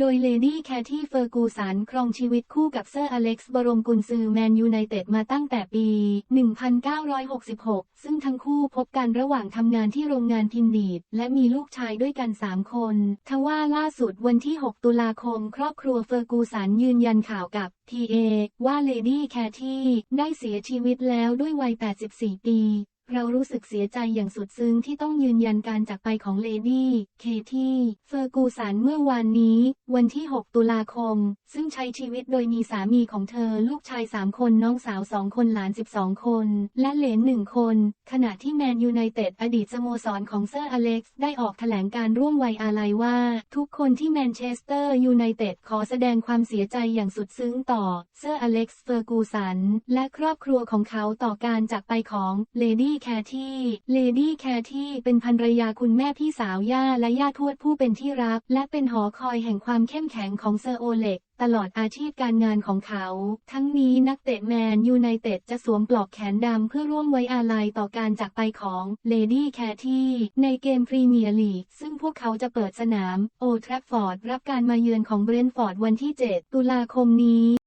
โดยเลดี้แคที่เฟอร์กูสันครองชีวิตคู่กับเซอร์อเล็กซ์บรมกุนซือแมนยูไนเต็ดมาตั้งแต่ปี 1966 ซึ่งทั้งคู่พบกันระหว่างทำงานที่โรงงานพินดีด และมีลูกชายด้วยกัน 3 คน ทว่าล่าสุดวันที่ 6 ตุลาคม ครอบครัวเฟอร์กูสันยืนยันข่าวกับ PA ว่าเลดี้แคที่ได้เสียชีวิตแล้วด้วยวัย 84 ปี เรารู้สึกเสียใจอย่างสุดซึ้งที่ต้องยืนยันการจากไปของเลดี้ เคที่ เฟอร์กูสันเมื่อวานนี้ วันที่ 6 ตุลาคม ซึ่งใช้ชีวิตโดยมีสามีของเธอลูกชาย 3 คนน้องสาว 2 คนหลาน 12 คน และเหลน1คน ขณะที่แมนยูไนเต็ดอดีตสโมสรของเซอร์อเล็กซ์ได้ออกแถลงการร่วมไว้อาลัยว่า ทุกคนที่แมนเชสเตอร์ยูไนเต็ดขอแสดงความเสียใจอย่างสุดซึ้งต่อเซอร์อเล็กซ์เฟอร์กูสันและครอบครัวของเขาต่อการจากไปของเลดี้แคที่ เลดี้แคที่เป็นภรรยาคุณแม่พี่สาวย่าและย่าทวดผู้เป็นที่รัก และเป็นหอคอยแห่งความเข้มแข็งของเซอร์โอเล็กตลอดอาชีพการงานของเขา ทั้งนี้นักเตะแมนยูไนเต็ดจะสวมปลอกแขนดำเพื่อร่วมไว้อาลัยต่อการจากไปของเลดี้แคที่ในเกมพรีเมียร์ลีก ซึ่งพวกเขาจะเปิดสนาม โอทรัฟฟอร์ดรับการมาเยือนของเบรนฟอร์ดวันที่ 7 ตุลาคมนี้